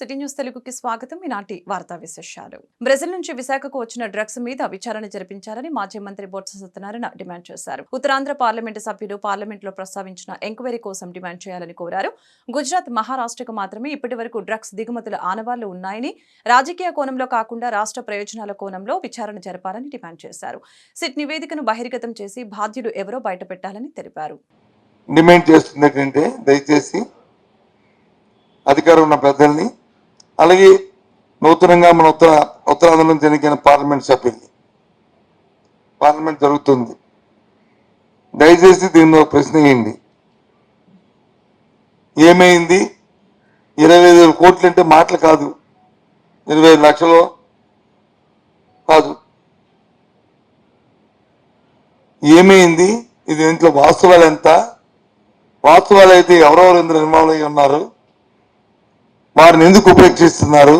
City news తెలుగుకి స్వాగతం. ఈనాటి వార్తా విశేషాలు. బ్రెజిల్ నుంచి విశాఖకు వచ్చిన డ్రగ్స్ మీద విచారణ జరిపించాలని మాజీ మంత్రి బొత్స సత్యనారాయణ డిమాండ్ చేశారు. ఉత్తరాంధ్ర పార్లమెంటు సభ్యులు పార్లమెంట్లో ప్రస్తావించిన ఎంక్వైరీ కోసం డిమాండ్ చేయాలని కోరారు. గుజరాత్ మహారాష్ట్రకు మాత్రమే ఇప్పటి వరకు డ్రగ్స్ దిగుమతుల ఆనవాళ్ళు ఉన్నాయని రాజకీయ కోణంలో కాకుండా రాష్ట్ర ప్రయోజనాల కోణంలో విచారణ జరపాలని డిమాండ్ చేశారు. సిట్ నివేదికను బహిర్గతం చేసి బాధ్యులు ఎవరో బయటపెట్టాలని తెలిపారు. డిమాండ్ చేస్తుంది దయచేసి అధికారం ఉన్న పెద్దల్ని అలాగే నూతనంగా మన ఉత్తర ఉత్తరాంధ్ర జరిగిన ఎన్నికైన పార్లమెంట్ సభ్యులు. పార్లమెంట్ జరుగుతుంది. దయచేసి దీనిలో ఒక ప్రశ్న వేయండి. ఏమైంది? ఇరవై ఐదు వేల కోట్లు అంటే మాటలు కాదు. ఇరవై ఐదు లక్షలు కాదు. ఏమైంది? ఇది ఇంట్లో వాస్తవాలు ఎంత? వాస్తవాలు అయితే ఎవరెవరు ఇందులో ఇన్వాల్వ్ అయి ఉన్నారు? వారిని ఎందుకు ఉపేక్షిస్తున్నారు?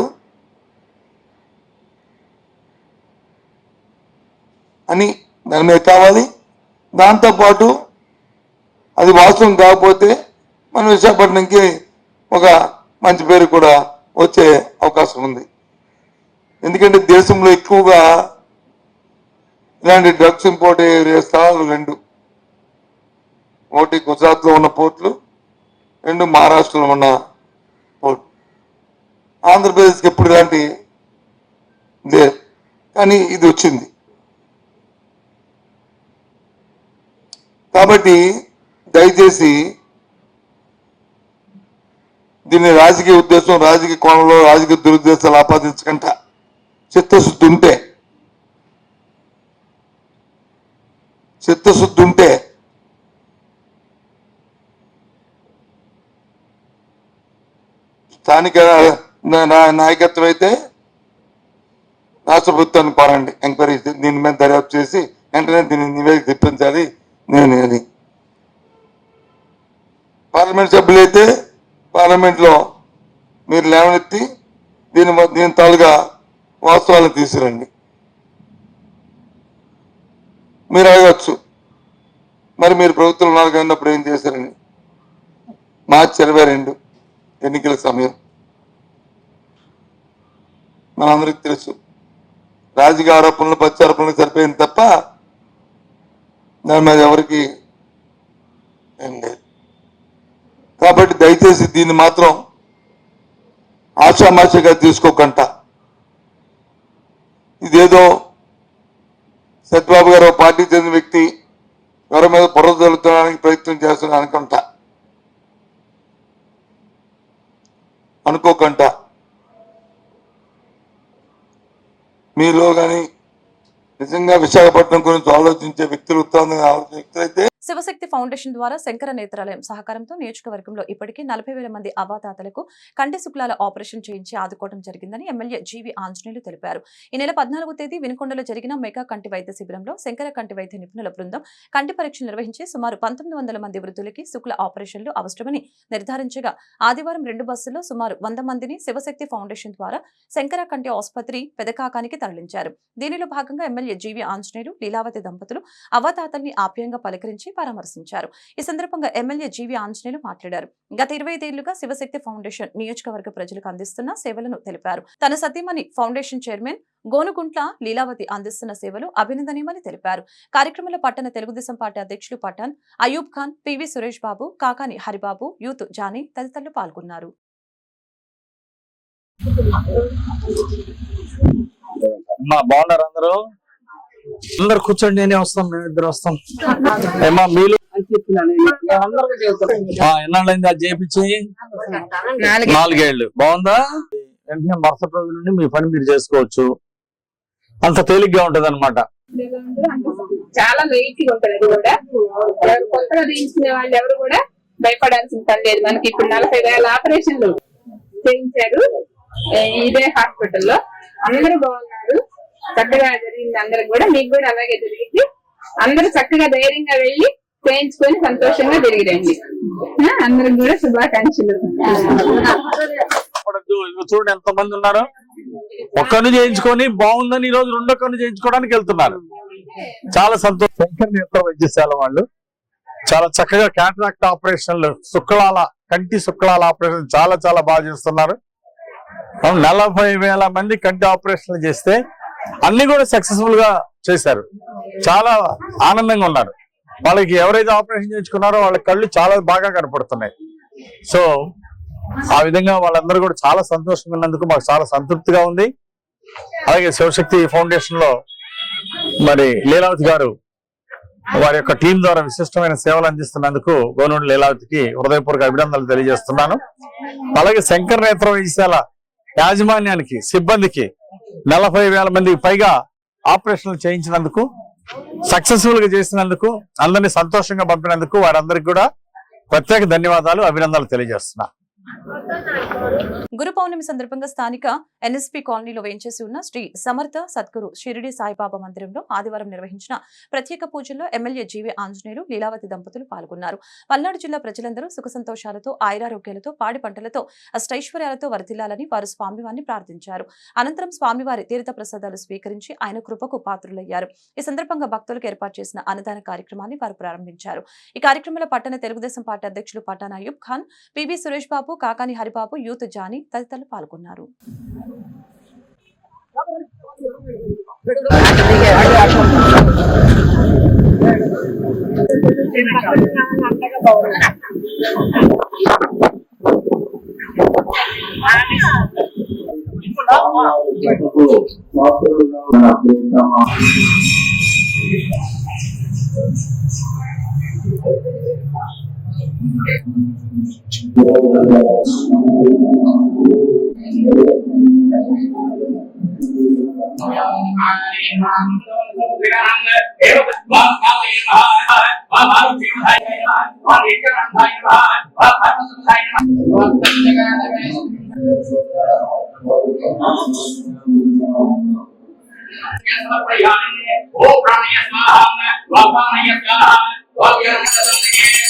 అని దాని మీద కావాలి దాంతోపాటు అది వాస్తవం కాకపోతే మన విశాఖపట్నంకి ఒక మంచి పేరు కూడా వచ్చే అవకాశం ఉంది. ఎందుకంటే దేశంలో ఎక్కువగా ఇలాంటి డ్రగ్స్ ఇంపోర్ట్ అయ్యే స్థలాలు రెండు. ఒకటి గుజరాత్లో ఉన్న పోర్ట్లు రెండు మహారాష్ట్రలో ఉన్న ఆంధ్రప్రదేశ్కి ఎప్పుడు ఇలాంటి కానీ ఇది వచ్చింది. కాబట్టి దయచేసి దీన్ని రాజకీయ ఉద్దేశం రాజకీయ కోణంలో రాజకీయ దురుద్దేశాలు ఆపాదించకుండా చిత్తశుద్ధి ఉంటే చిత్తశుద్ధి ఉంటే స్థానిక నాయకత్వం అయితే రాష్ట్ర ప్రభుత్వాన్ని కోరండి. ఎంక్వైరీ దీని మీద దర్యాప్తు చేసి వెంటనే దీన్ని నివేదిక తెప్పించాలి. నేను అని. పార్లమెంట్ సభ్యులైతే పార్లమెంట్లో మీరు లేవనెత్తి దీని మ- దీని తాలుగా వాస్తవాలను తీసుకురండి. మీరు అడగచ్చు. మరి మీరు ప్రభుత్వం నాలుగు అన్నప్పుడు ఏం చేశారని. మార్చి ఇరవై రెండు ఎన్నికల సమయం. మనందరికి తెలుసు. రాజకీయ ఆరోపణలు ప్రత్యారోపణలు సరిపోయింది తప్ప దాని మీద ఎవరికి ఏం లేదు. కాబట్టి దయచేసి దీన్ని మాత్రం ఆషామాషిగా తీసుకోకంట. ఇదేదో సత్యబాబు గారు పార్టీ చెందిన వ్యక్తి ఎవరి మీద బుర్ర ప్రయత్నం చేస్తున్నా అనుకుంటా అనుకోకుండా మీలో కానీ నిజంగా విశాఖపట్నం గురించి ఆలోచించే వ్యక్తులు ఉత్తరాంధ్ర ఆలోచించే వ్యక్తులు అయితే శివశక్తి ఫౌండేషన్ ద్వారా శంకర నేత్రాలయం సహకారంతో నియోజకవర్గంలో ఇప్పటికే నలభై వేల మంది అవాతాతలకు కంటి శుక్లాల ఆపరేషన్ చేయించి ఆదుకోవడం జరిగిందని ఎమ్మెల్యే జీవి ఆంజనేయులు తెలిపారు. ఈ నెల పద్నాలుగో తేదీ వినుకొండలో జరిగిన మెగా కంటి వైద్య శిబిరంలో శంకర కంటి వైద్య నిపుణుల బృందం కంటి పరీక్షలు నిర్వహించి సుమారు పంతొమ్మిది వందల మంది వృద్ధులకి శుక్ల ఆపరేషన్లు అవసరమని నిర్ధారించగా ఆదివారం రెండు బస్సుల్లో సుమారు వంద మందిని శివశక్తి ఫౌండేషన్ ద్వారా శంకర కంటి ఆసుపత్రి పెదకాకానికి తరలించారు. దీనిలో భాగంగా ఎమ్మెల్యే జీవి ఆంజనేయులు లీలావతి దంపతులు అవతాతల్ని ఆప్యాయంగా పలకరించి పరామర్శించారు. ఈ సందర్భంగా ఎమ్మెల్యే జీవి ఆంజనేయులు మాట్లాడారు. గత ఇరవై ఐదేళ్ళుగా శివశక్తి ఫౌండేషన్ నియోజకవర్గ ప్రజలకు అందిస్తున్న సేవలను తెలిపారు. తన సతీమణి ఫౌండేషన్ చైర్మన్ గోనుగుంట్ల లీలావతి అందిస్తున్న సేవలు అభినందనీయమని తెలిపారు. కార్యక్రమంలో పట్టణ తెలుగుదేశం పార్టీ అధ్యక్షులు Pathan Ayub Khan PV Suresh Babu Kakani Haribabu youth Johnny తదితరులు పాల్గొన్నారు. బాగున్నారు అందరూ? అందరు కూర్చోండి నేనే వస్తాం మేము ఇద్దరు వస్తాం. ఏమా ఆ, ఎన్నాళ్ళైంది అది చేపించి నాలుగేళ్ళు బాగుందా? వెంటనే మరుసటి రోజు నుండి మీ పని మీరు చేసుకోవచ్చు. అంత తేలిగ్గా ఉంటది అనమాట చాలా వెయిట్ ఉంటది కూడా. కొత్తగా తీయించుకునే వాళ్ళు ఎవరు కూడా భయపడాల్సిన పని లేదు. మనకి ఇప్పుడు నలభై వేల ఆపరేషన్లు చేయించారు. ఇదే హాస్పిటల్లో. అందరూ బాగున్నారు. చక్కగా జరిగింది అందరికి కూడా మీకు కూడా అలాగే జరిగింది. అందరూ చక్కగా ధైర్యంగా వెళ్ళి చేయించుకొని సంతోషంగా తిరిగిరండి. అందరికి కూడా శుభాకాంక్షలు. చూడండి ఎంత మంది ఉన్నారు? ఒక్కరిని చేయించుకొని బాగుందని ఈ రోజు రెండో కన్ను చేయించుకోవడానికి వెళ్తున్నారు. చాలా సంతోషం. శంకర్ నేత్ర వైద్యశాల వాళ్ళు. చాలా చక్కగా క్యాటరాక్ట్ ఆపరేషన్లు శుక్లాల కంటి శుక్లాల ఆపరేషన్ చాలా చాలా బాగా చేస్తున్నారు. నలభై వేల మంది కంటి ఆపరేషన్లు చేస్తే అన్ని కూడా సక్సెస్ఫుల్గా చేశారు. చాలా ఆనందంగా ఉన్నారు. వాళ్ళకి ఎవరైతే ఆపరేషన్ చేయించుకున్నారో వాళ్ళ కళ్ళు చాలా బాగా కనపడుతున్నాయి. సో ఆ విధంగా వాళ్ళందరూ కూడా చాలా సంతోషంగా ఉన్నందుకు మాకు చాలా సంతృప్తిగా ఉంది. అలాగే శివశక్తి ఫౌండేషన్లో మరి లీలావతి గారు వారి యొక్క టీం ద్వారా విశిష్టమైన సేవలు అందిస్తున్నందుకు గవర్నమెంట్ లీలావతికి హృదయపూర్వక అభినందనలు తెలియజేస్తున్నాను. అలాగే శంకర నేత్ర వైశాల యాజమాన్యానికి సిబ్బందికి నలభై వేల మందికి పైగా ఆపరేషన్లు చేయించినందుకు సక్సెస్ఫుల్గా చేసినందుకు అందరినీ సంతోషంగా పంపినందుకు వారందరికీ కూడా ప్రత్యేక ధన్యవాదాలు అభినందనలు తెలియజేస్తున్నా. గురు పౌర్ణమి సందర్భంగా స్థానిక ఎన్ఎస్పీ కాలనీలో వేయించేసి ఉన్న శ్రీ సమర్థ సద్గురు షిరిడి సాయిబాబా మందిరంలో ఆదివారం నిర్వహించిన ప్రత్యేక పూజల్లో ఎమ్మెల్యే జీవి ఆంజనేయులు లీలావతి దంపతులు పాల్గొన్నారు. పల్నాడు జిల్లా ప్రజలందరూ సుఖ సంతోషాలతో ఆయురారోగ్యాలతో పాడి పంటలతో అష్టైశ్వర్యాలతో వరదిల్లాలని వారు స్వామివారిని ప్రార్థించారు. అనంతరం స్వామివారి తీర్థ ప్రసాదాలు స్వీకరించి ఆయన కృపకు పాత్రులయ్యారు. ఈ సందర్భంగా భక్తులకు ఏర్పాటు చేసిన అన్నదాన కార్యక్రమాన్ని వారు ప్రారంభించారు. ఈ కార్యక్రమంలో పట్టణ తెలుగుదేశం పార్టీ అధ్యక్షులు Pathan Khan PV Suresh Babu Kakani Haribabu youth Johnny తదితరులు పాల్గొన్నారు ஓ பிராணய ஸ்வாஹா வாபானய ஸ்வாஹா வாக்யரம சதமே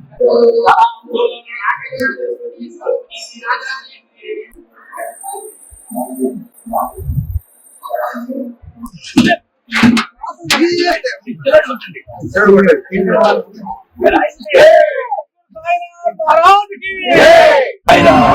भारत की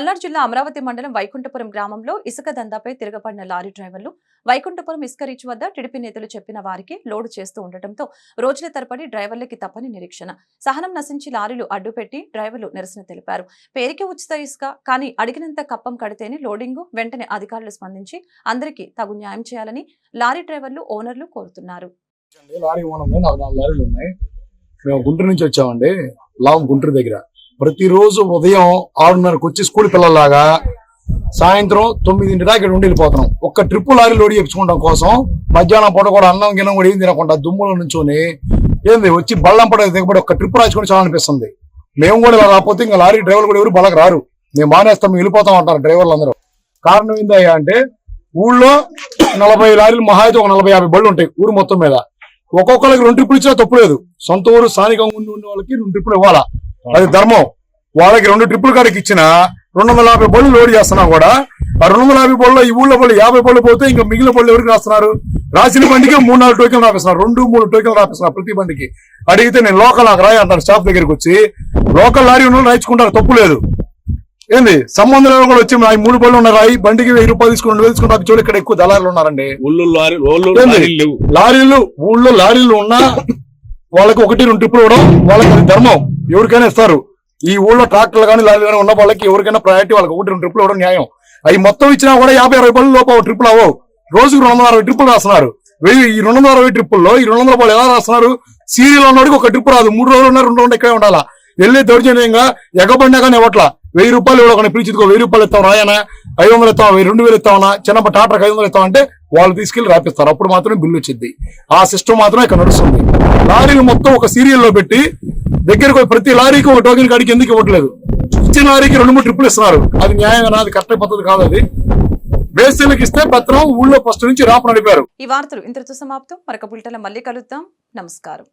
పల్నాడు జిల్లా అమరావతి మండలం వైకుంఠపురం గ్రామంలో ఇసుక దందాపై తిరగబడిన లారీ డ్రైవర్లు వైకుంఠపురం ఇసుక రీచ్ వద్ద టిడిపి నేతలు చెప్పిన వారికి లోడు చేస్తూ ఉండటంతో రోజుల తరబడి డ్రైవర్లకి తప్పని నిరీక్షణ. సహనం నశించి లారీలు అడ్డుపెట్టి డ్రైవర్లు నిరసన తెలిపారు. పేరుకే ఉచిత ఇసుక కానీ అడిగినంత కప్పం కడితేనే లోడింగు వెంటనే అధికారులు స్పందించి అందరికీ తగు న్యాయం చేయాలని లారీ డ్రైవర్లు ఓనర్లు కోరుతున్నారు. లారీ నాకు నాలుగు లారీలు ఉన్నాయి. మేము గుంటూరు నుంచి వచ్చామండి. లాభం గుంటూరు దగ్గర. ప్రతిరోజు ఉదయం ఆరున్నరకు వచ్చి స్కూల్ పిల్లల్లాగా సాయంత్రం తొమ్మిదింటి దాకా ఇక్కడ ఉండి వెళ్ళిపోతున్నాం. ఒక్క ట్రిప్ లారీ లోడ్ చేయించుకోవడం కోసం మధ్యాహ్నం పూట కూడా అన్నం గిన్నం కూడా ఏం తినకుండా దుమ్ములో నుంచొని ఏంది వచ్చి బల్లం పడ దిగబడి ఒక్క ట్రిప్ రాసుకొని చాలా అనిపిస్తుంది. మేము కూడా ఇలా రాకపోతే ఇంకా లారీ డ్రైవర్లు కూడా ఎవరు బలకు రారు. మేము మానేస్తాం వెళ్ళిపోతాం అంటారు డ్రైవర్లు అందరూ. కారణం ఏందయ్యా అంటే ఊళ్ళో నలభై లారీలు మహా అయితే ఒక నలభై యాభై బళ్ళు ఉంటాయి ఊరు మొత్తం మీద. ఒక్కొక్కరికి రెండు ట్రిప్పులు ఇచ్చినా తప్పు లేదు. సొంత ఊరు స్థానికంగా ఉండి ఉండే వాళ్ళకి రెండు ట్రిప్పులు ఇవ్వాలా? అది ధర్మం. వాళ్ళకి రెండు ట్రిప్పులు కాడికి ఇచ్చిన రెండు వందల యాభై బళ్ళు లోడ్ చేస్తున్నా కూడా ఆ రెండు వందల యాభై బళ్ళు ఈ ఊళ్ళో బళ్ళు యాభై బళ్ళు పోతే ఇంకా మిగిలిన బళ్ళు ఎవరికి రాస్తున్నారు? రాసిన బండికి మూడు నాలుగు టోకెన్లు రాపిస్తున్నారు. రెండు మూడు టోకెన్లు రాపిస్తున్నారు ప్రతి బండికి. అడిగితే నేను లోకల్ నాకు రాయి అంటాను స్టాఫ్ దగ్గరికి వచ్చి లోకల్ లారీ ఉన్న రాయించుకుంటారు తప్పు లేదు. ఏంది? సంబంధం కూడా వచ్చి "నా ఈ మూడు బళ్ళు ఉన్న రాయి బండికి వెయ్యి రూపాయలు తీసుకుని రెండు వేలు తీసుకుని చూడు ఇక్కడ ఎక్కువ దళారులు ఉన్నారండి. ఊళ్ళో? లారీలు లారీలు ఊళ్ళో లారీలు ఉన్నా వాళ్ళకి ఒకటి రెండు ట్రిప్పులు ఇవ్వడం వాళ్ళకి అది ధర్మం. ఎవరికైనా ఇస్తారు. ఈ ఊళ్ళో ట్రాక్టర్లు కానీ లారీలు కానీ ఉన్న వాళ్ళకి ఎవరికైనా ప్రయారిటీ వాళ్ళకి ఒకటి రెండు ట్రిప్పులు ఇవ్వడం న్యాయం. అవి మొత్తం ఇచ్చినా కూడా యాభై అరవై రూపాయలు లోపు ట్రిప్పులు అవ్వవు. రోజుకు రెండు వందల అరవై ట్రిప్పులు రాస్తున్నారు. వెయ్యి ఈ రెండు వందల అరవై ట్రిప్పుల్లో ఈ రెండు వందల రూపాయలు ఎలా రాస్తున్నారు? సీరియల్ ఉన్నవాడికి ఒక ట్రిప్ రాదు. మూడు రోజులు ఉన్నారు రెండు రోజులు ఇక్కడే ఉండాలా? వెళ్ళి దౌర్జన్యంగా ఎగబడినా కానీ ఇవ్వట్లా. వెయ్యి రూపాయలు ఇవ్వడం పిలిచిదికో వెయ్యి రూపాయలు ఇస్తాం రాయనా? ఐదు వందలు ఇస్తాం రెండు వేలు ఇస్తామన్నా చిన్నప్ప టాటర్కి ఐదు వందలు ఇస్తాం అంటే వాళ్ళు తీసుకెళ్ళి రాపిస్తారు. అప్పుడు మాత్రమే బిల్లు వచ్చింది ఆ సిస్టమ్ మాత్రం ఇక్కడ నడుస్తుంది. లారీలు మొత్తం ఒక సీరియల్లో పెట్టి దగ్గరకు ప్రతి లారీకి ఒక టోకెన్ కాడికి ఎందుకు ఇవ్వట్లేదు? ఇచ్చిన లారీకి రెండు మూడు ట్రిప్పులు ఇస్తున్నారు. అది న్యాయంగా అది కరెక్ట్ పద్ధతి కాదు అది. బేసీలకు ఇస్తే పత్రం ఊళ్ళో ఫస్ట్ నుంచి రాపు నడిపారు. ఈ వార్తలు ఇంతటితో సమాప్తం. మరొక బులెటిన్లో మళ్ళీ కలుద్దాం. నమస్కారం.